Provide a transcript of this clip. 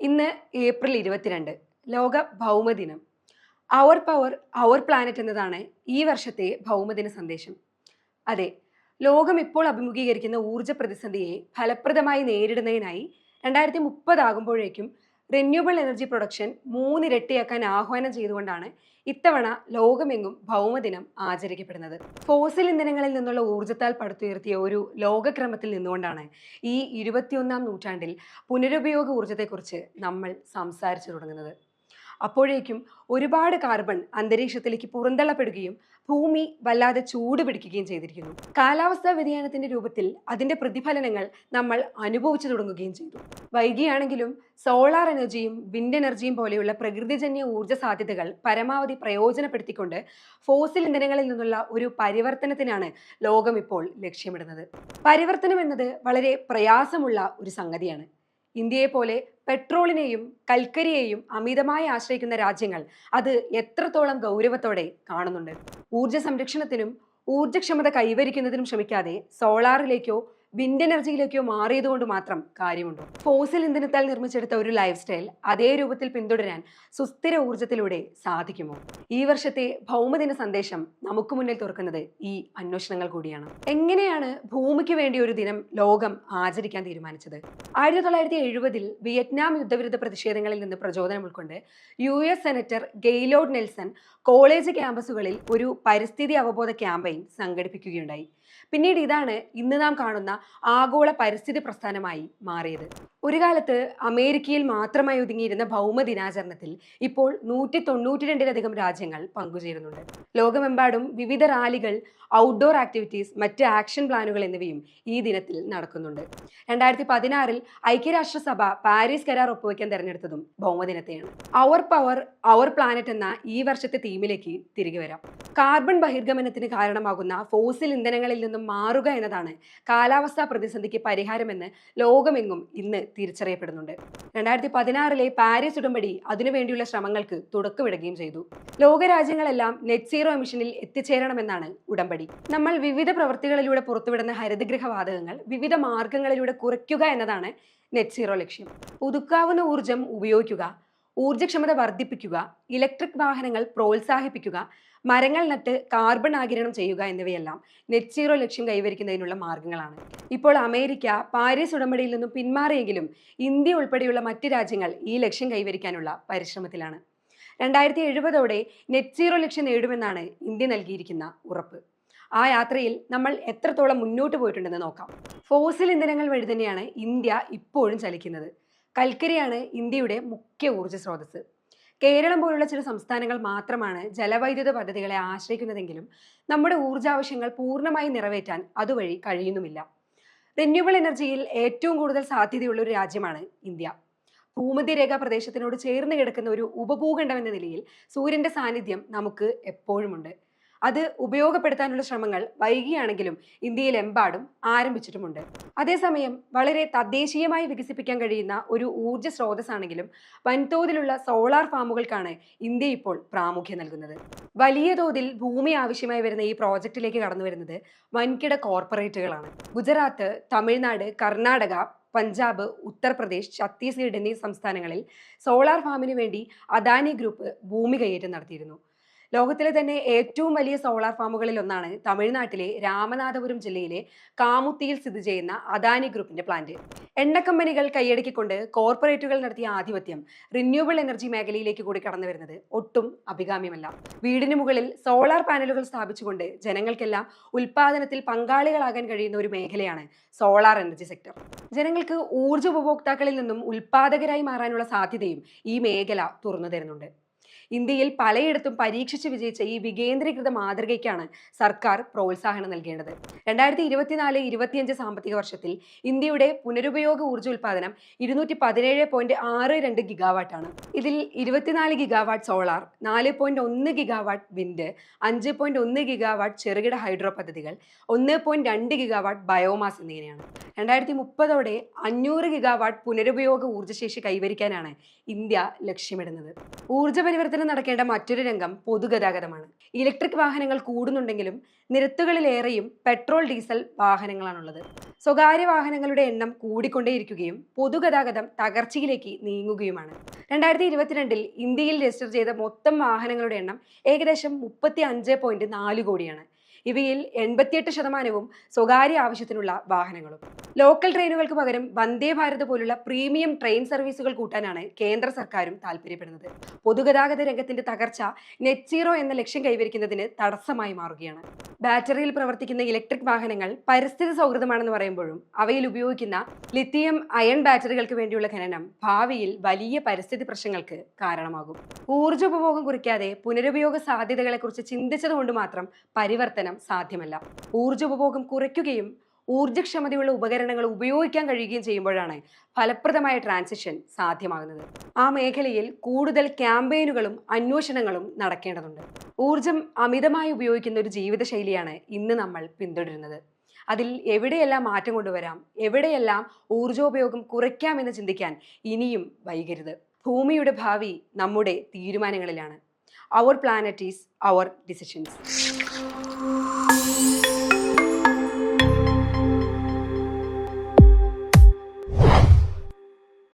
ഇന്ന് ഏപ്രിൽ ഇരുപത്തിരണ്ട് ലോക ഭൗമദിനം അവർ പവർ അവർ പ്ലാനറ്റ് എന്നതാണ് ഈ വർഷത്തെ ഭൗമദിന സന്ദേശം. അതെ ലോകം ഇപ്പോൾ അഭിമുഖീകരിക്കുന്ന ഊർജ പ്രതിസന്ധിയെ ഫലപ്രദമായി നേരിടുന്നതിനായി രണ്ടായിരത്തി മുപ്പതാകുമ്പോഴേക്കും റിന്യൂവബിൾ എനർജി പ്രൊഡക്ഷൻ മൂന്നിരട്ടിയാക്കാൻ ആഹ്വാനം ചെയ്തുകൊണ്ടാണ് ഇത്തവണ ലോകമെങ്ങും ഭൗമദിനം ആചരിക്കപ്പെടുന്നത്. ഫോസിൽ ഇന്ധനങ്ങളിൽ നിന്നുള്ള ഊർജത്താൽ പടുത്തുയർത്തിയ ഒരു ലോകക്രമത്തിൽ നിന്നുകൊണ്ടാണ് ഈ ഇരുപത്തിയൊന്നാം നൂറ്റാണ്ടിൽ പുനരുപയോഗ ഊർജത്തെക്കുറിച്ച് നമ്മൾ സംസാരിച്ചു തുടങ്ങുന്നത്. അപ്പോഴേക്കും ഒരുപാട് കാർബൺ അന്തരീക്ഷത്തിലേക്ക് പുറന്തള്ളപ്പെടുകയും ഭൂമി വല്ലാതെ ചൂട് പിടിക്കുകയും ചെയ്തിരിക്കുന്നു. കാലാവസ്ഥാ വ്യതിയാനത്തിന്റെ രൂപത്തിൽ അതിന്റെ പ്രതിഫലനങ്ങൾ നമ്മൾ അനുഭവിച്ചു തുടങ്ങുകയും ചെയ്തു. വൈകിയാണെങ്കിലും സോളാർ എനർജിയും വിൻഡ് എനർജിയും പോലെയുള്ള പ്രകൃതിജന്യ ഊർജ സാധ്യതകൾ പരമാവധി പ്രയോജനപ്പെടുത്തിക്കൊണ്ട് ഫോസിൽ ഇന്ധനങ്ങളിൽ നിന്നുള്ള ഒരു പരിവർത്തനത്തിനാണ് ലോകം ഇപ്പോൾ ലക്ഷ്യമിടുന്നത്. പരിവർത്തനം എന്നത് വളരെ പ്രയാസമുള്ള ഒരു സംഗതിയാണ്. ഇന്ത്യയെ പോലെ പെട്രോളിനെയും കൽക്കരിയെയും അമിതമായി ആശ്രയിക്കുന്ന രാജ്യങ്ങൾ അത് എത്രത്തോളം ഗൗരവത്തോടെ കാണുന്നുണ്ട്. ഊർജ സംരക്ഷണത്തിനും ഊർജക്ഷമത കൈവരിക്കുന്നതിനും ശ്രമിക്കാതെ സോളാറിലേക്കോ വിൻഡ് എനർജിയിലേക്കോ മാറിയതുകൊണ്ട് മാത്രം കാര്യമുണ്ടോ? ഫോസിൽ ഇന്ധനത്താൽ നിർമ്മിച്ചെടുത്ത ഒരു ലൈഫ് സ്റ്റൈൽ അതേ രൂപത്തിൽ പിന്തുടരാൻ സുസ്ഥിര ഊർജത്തിലൂടെ സാധിക്കുമോ? ഈ വർഷത്തെ ഭൗമദിന സന്ദേശം നമുക്ക് മുന്നിൽ തുറക്കുന്നത് ഈ അന്വേഷണങ്ങൾ കൂടിയാണ്. എങ്ങനെയാണ് ഭൂമിക്ക് വേണ്ടി ഒരു ദിനം ലോകം ആചരിക്കാൻ തീരുമാനിച്ചത്? ആയിരത്തി തൊള്ളായിരത്തി എഴുപതിൽ വിയറ്റ്നാം യുദ്ധവിരുദ്ധ പ്രതിഷേധങ്ങളിൽ നിന്ന് പ്രചോദനം ഉൾക്കൊണ്ട് U S senator Gaylord Nelson college ക്യാമ്പസുകളിൽ ഒരു പരിസ്ഥിതി അവബോധ ക്യാമ്പയിൻ സംഘടിപ്പിക്കുകയുണ്ടായി. പിന്നീട് ഇതാണ് ഇന്ന് നാം കാണുന്ന ആഗോള പരിസ്ഥിതി പ്രസ്ഥാനമായി മാറിയത്. ഒരു കാലത്ത് അമേരിക്കയിൽ മാത്രമായി ഒതുങ്ങിയിരുന്ന ഭൗമ ദിനാചരണത്തിൽ ഇപ്പോൾ നൂറ്റി തൊണ്ണൂറ്റി രണ്ടിലധികം രാജ്യങ്ങൾ പങ്കുചേരുന്നുണ്ട്. ലോകമെമ്പാടും വിവിധ റാലികൾ ഔട്ട്ഡോർ ആക്ടിവിറ്റീസ് മറ്റ് ആക്ഷൻ പ്ലാനുകൾ എന്നിവയും ഈ ദിനത്തിൽ നടക്കുന്നുണ്ട്. രണ്ടായിരത്തി പതിനാറിൽ ഐക്യരാഷ്ട്രസഭ പാരീസ് കരാർ ഒപ്പുവയ്ക്കാൻ തെരഞ്ഞെടുത്തതും ഭൗമദിനത്തെയാണ് അവർ പവർ അവർ പ്ലാനറ്റ് എന്ന ഈ വർഷത്തെ തീമിലേക്ക് തിരികെ വരാം. കാർബൺ ബഹിർഗമനത്തിന് കാരണമാകുന്ന ഫോസിൽ ഇന്ധനങ്ങളിൽ നിന്നും മാറുക എന്നതാണ് കാലാവസ്ഥാ പ്രതിസന്ധിക്ക് പരിഹാരമെന്ന് ലോകമെങ്ങും ഇന്ന് തിരിച്ചറിയപ്പെടുന്നുണ്ട്. രണ്ടായിരത്തി പതിനാറിലെ പാരീസ് ഉടമ്പടി അതിനുവേണ്ടിയുള്ള ശ്രമങ്ങൾക്ക് തുടക്കമിടുകയും ചെയ്തു. ലോകരാജ്യങ്ങളെല്ലാം നെറ്റ് സീറോ എമിഷനിൽ എത്തിച്ചേരണമെന്നാണ് ഉടമ്പടി. നമ്മൾ വിവിധ പ്രവൃത്തികളിലൂടെ പുറത്തുവിടുന്ന ഹരിതഗൃഹ വാതകങ്ങൾ വിവിധ മാർഗങ്ങളിലൂടെ കുറയ്ക്കുക എന്നതാണ് നെറ്റ് സീറോ ലക്ഷ്യം. പുതുക്കാവുന്ന ഊർജം ഉപയോഗിക്കുക ഊർജക്ഷമത വർദ്ധിപ്പിക്കുക ഇലക്ട്രിക് വാഹനങ്ങൾ പ്രോത്സാഹിപ്പിക്കുക മരങ്ങൾ നട്ട് കാർബൺ ആഗിരണം ചെയ്യുക എന്നിവയെല്ലാം നെറ്റ് സീറോ ലക്ഷ്യം കൈവരിക്കുന്നതിനുള്ള മാർഗങ്ങളാണ്. ഇപ്പോൾ അമേരിക്ക പാരീസ് ഉടമ്പടിയിൽ നിന്നും പിന്മാറിയെങ്കിലും ഇന്ത്യ ഉൾപ്പെടെയുള്ള മറ്റ് രാജ്യങ്ങൾ ഈ ലക്ഷ്യം കൈവരിക്കാനുള്ള പരിശ്രമത്തിലാണ്. രണ്ടായിരത്തി എഴുപതോടെ നെറ്റ് സീറോ ലക്ഷ്യം നേടുമെന്നാണ് ഇന്ത്യ നൽകിയിരിക്കുന്ന ഉറപ്പ്. ആ യാത്രയിൽ നമ്മൾ എത്രത്തോളം മുന്നോട്ട് പോയിട്ടുണ്ടെന്ന് നോക്കാം. ഫോസിൽ ഇന്ധനങ്ങൾ വഴി തന്നെയാണ് ഇന്ത്യ ഇപ്പോഴും ചലിക്കുന്നത്. കൽക്കരിയാണ് ഇന്ത്യയുടെ മുഖ്യ ഊർജ സ്രോതസ് കേരളം പോലുള്ള ചില സംസ്ഥാനങ്ങൾ മാത്രമാണ് ജലവൈദ്യുത പദ്ധതികളെ ആശ്രയിക്കുന്നതെങ്കിലും നമ്മുടെ ഊർജാവശ്യങ്ങൾ പൂർണമായി നിറവേറ്റാൻ അതുവഴി കഴിയുന്നുമില്ല. റിന്യൂവബിൾ എനർജിയിൽ ഏറ്റവും കൂടുതൽ സാധ്യതയുള്ള ഒരു രാജ്യമാണ് ഇന്ത്യ. ഭൂമധ്യരേഖാ പ്രദേശത്തിനോട് ചേർന്ന് കിടക്കുന്ന ഒരു ഉപഭൂഖണ്ഡം എന്ന നിലയിൽ സൂര്യന്റെ സാന്നിധ്യം നമുക്ക് എപ്പോഴുമുണ്ട്. അത് ഉപയോഗപ്പെടുത്താനുള്ള ശ്രമങ്ങൾ വൈകിയാണെങ്കിലും ഇന്ത്യയിലെമ്പാടും ആരംഭിച്ചിട്ടുമുണ്ട്. അതേസമയം വളരെ തദ്ദേശീയമായി വികസിപ്പിക്കാൻ കഴിയുന്ന ഒരു ഊർജ സ്രോതസ്സാണെങ്കിലും വൻതോതിലുള്ള സോളാർ ഫാമുകൾക്കാണ് ഇന്ത്യ ഇപ്പോൾ പ്രാമുഖ്യം നൽകുന്നത്. വലിയ തോതിൽ ഭൂമി ആവശ്യമായി വരുന്ന ഈ പ്രോജക്റ്റിലേക്ക് കടന്നു വരുന്നത് വൻകിട കോർപ്പറേറ്റുകളാണ്. ഗുജറാത്ത് തമിഴ്നാട് കർണാടക പഞ്ചാബ് ഉത്തർപ്രദേശ് ഛത്തീസ്ഗഡ് എന്നീ സംസ്ഥാനങ്ങളിൽ സോളാർ ഫാമിന് വേണ്ടി അദാനി ഗ്രൂപ്പ് ഭൂമി കൈയേറ്റം നടത്തിയിരുന്നു. ലോകത്തിലെ തന്നെ ഏറ്റവും വലിയ സോളാർ ഫാമുകളിൽ ഒന്നാണ് തമിഴ്നാട്ടിലെ രാമനാഥപുരം ജില്ലയിലെ കാമുത്തിയിൽ സ്ഥിതി ചെയ്യുന്ന അദാനി ഗ്രൂപ്പിന്റെ പ്ലാന്റ്. എണ്ണ കമ്പനികൾ കൈയടക്കിക്കൊണ്ട് കോർപ്പറേറ്റുകൾ നടത്തിയ ആധിപത്യം റിന്യൂവബിൾ എനർജി മേഖലയിലേക്ക് കൂടി കടന്നു വരുന്നത് ഒട്ടും അഭികാമ്യമല്ല. വീടിന് മുകളിൽ സോളാർ പാനലുകൾ സ്ഥാപിച്ചുകൊണ്ട് ജനങ്ങൾക്കെല്ലാം ഉൽപാദനത്തിൽ പങ്കാളികളാകാൻ കഴിയുന്ന ഒരു മേഖലയാണ് സോളാർ എനർജി സെക്ടർ. ജനങ്ങൾക്ക് ഊർജ ഉപഭോക്താക്കളിൽ നിന്നും ഉൽപാദകരായി മാറാനുള്ള സാധ്യതയും ഈ മേഖല തുറന്നു തരുന്നുണ്ട്. ഇന്ത്യയിൽ പലയിടത്തും പരീക്ഷിച്ച് വിജയിച്ച ഈ വികേന്ദ്രീകൃത മാതൃകയ്ക്കാണ് സർക്കാർ പ്രോത്സാഹനം നൽകേണ്ടത്. രണ്ടായിരത്തി ഇരുപത്തിനാല് ഇരുപത്തിയഞ്ച് സാമ്പത്തിക വർഷത്തിൽ ഇന്ത്യയുടെ പുനരുപയോഗ ഊർജ ഉൽപ്പാദനം ഇരുന്നൂറ്റി പതിനേഴ് പോയിന്റ് ആറ് രണ്ട് ഗിഗാവാട്ടാണ്. ഇതിൽ ഇരുപത്തിനാല് ഗിഗാവാട്ട് സോളാർ നാല് പോയിന്റ് ഒന്ന് ഗിഗാവാട്ട് വിൻഡ് അഞ്ച് പോയിന്റ് ഒന്ന് ഗിഗാവാട്ട് ചെറുകിട ഹൈഡ്രോ പദ്ധതികൾ ഒന്ന് പോയിന്റ് രണ്ട് ഗിഗാവാട്ട് ബയോമാസ് എന്നിങ്ങനെയാണ്. രണ്ടായിരത്തി മുപ്പതോടെ അഞ്ഞൂറ് ഗിഗാവാട്ട് പുനരുപയോഗ ഊർജശേഷി കൈവരിക്കാനാണ് ഇന്ത്യ ലക്ഷ്യമിടുന്നത്. ഊർജ പരിവർത്തനം നടക്കേണ്ട മറ്റൊരു രംഗം പൊതുഗതാഗതമാണ്. ഇലക്ട്രിക് വാഹനങ്ങൾ കൂടുന്നുണ്ടെങ്കിലും നിരത്തുകളിലേറെയും പെട്രോൾ ഡീസൽ വാഹനങ്ങളാണുള്ളത്. സ്വകാര്യ വാഹനങ്ങളുടെ എണ്ണം കൂടിക്കൊണ്ടേയിരിക്കുകയും പൊതുഗതാഗതം തകർച്ചയിലേക്ക് നീങ്ങുകയുമാണ്. രണ്ടായിരത്തി ഇരുപത്തിരണ്ടിൽ ഇന്ത്യയിൽ രജിസ്റ്റർ ചെയ്ത മൊത്തം വാഹനങ്ങളുടെ എണ്ണം ഏകദേശം മുപ്പത്തി അഞ്ച് പോയിന്റ് നാല് കോടിയാണ്. ഇവയിൽ എൺപത്തിയെട്ട് ശതമാനവും സ്വകാര്യ ആവശ്യത്തിനുള്ള വാഹനങ്ങളും. ലോക്കൽ ട്രെയിനുകൾക്ക് പകരം വന്ദേ ഭാരത് പോലുള്ള പ്രീമിയം ട്രെയിൻ സർവീസുകൾ കൂട്ടാനാണ് കേന്ദ്ര സർക്കാരും താല്പര്യപ്പെടുന്നത്. പൊതുഗതാഗത രംഗത്തിന്റെ തകർച്ച നെറ്റ് സീറോ എന്ന ലക്ഷ്യം കൈവരിക്കുന്നതിന് തടസ്സമായി മാറുകയാണ്. ബാറ്ററിയിൽ പ്രവർത്തിക്കുന്ന ഇലക്ട്രിക് വാഹനങ്ങൾ പരിസ്ഥിതി സൗഹൃദമാണെന്ന് പറയുമ്പോഴും അവയിൽ ഉപയോഗിക്കുന്ന ലിത്തിയം അയൺ ബാറ്ററികൾക്ക് വേണ്ടിയുള്ള ഖനനം ഭാവിയിൽ വലിയ പരിസ്ഥിതി പ്രശ്നങ്ങൾക്ക് കാരണമാകും. ഊർജ ഉപഭോഗം കുറിക്കാതെ പുനരുപയോഗ സാധ്യതകളെക്കുറിച്ച് ചിന്തിച്ചതുകൊണ്ട് മാത്രം പരിവർത്തനം സാധ്യമല്ല. ഊർജ ഉപഭോഗം കുറയ്ക്കുകയും ഊർജക്ഷമതയുള്ള ഉപകരണങ്ങൾ ഉപയോഗിക്കാൻ കഴിയുകയും ചെയ്യുമ്പോഴാണ് ഫലപ്രദമായ ട്രാൻസിഷൻ സാധ്യമാകുന്നത്. ആ മേഖലയിൽ കൂടുതൽ ക്യാമ്പയിനുകളും അന്വേഷണങ്ങളും നടക്കേണ്ടതുണ്ട്. ഊർജം അമിതമായി ഉപയോഗിക്കുന്ന ഒരു ജീവിതശൈലിയാണ് ഇന്ന് നമ്മൾ പിന്തുടരുന്നത്. അതിൽ എവിടെയെല്ലാം മാറ്റം കൊണ്ടുവരാം എവിടെയെല്ലാം ഊർജോപയോഗം കുറയ്ക്കാമെന്ന് ചിന്തിക്കാൻ ഇനിയും വൈകരുത്. ഭൂമിയുടെ ഭാവി നമ്മുടെ തീരുമാനങ്ങളിലാണ്. Our planet is our decisions Música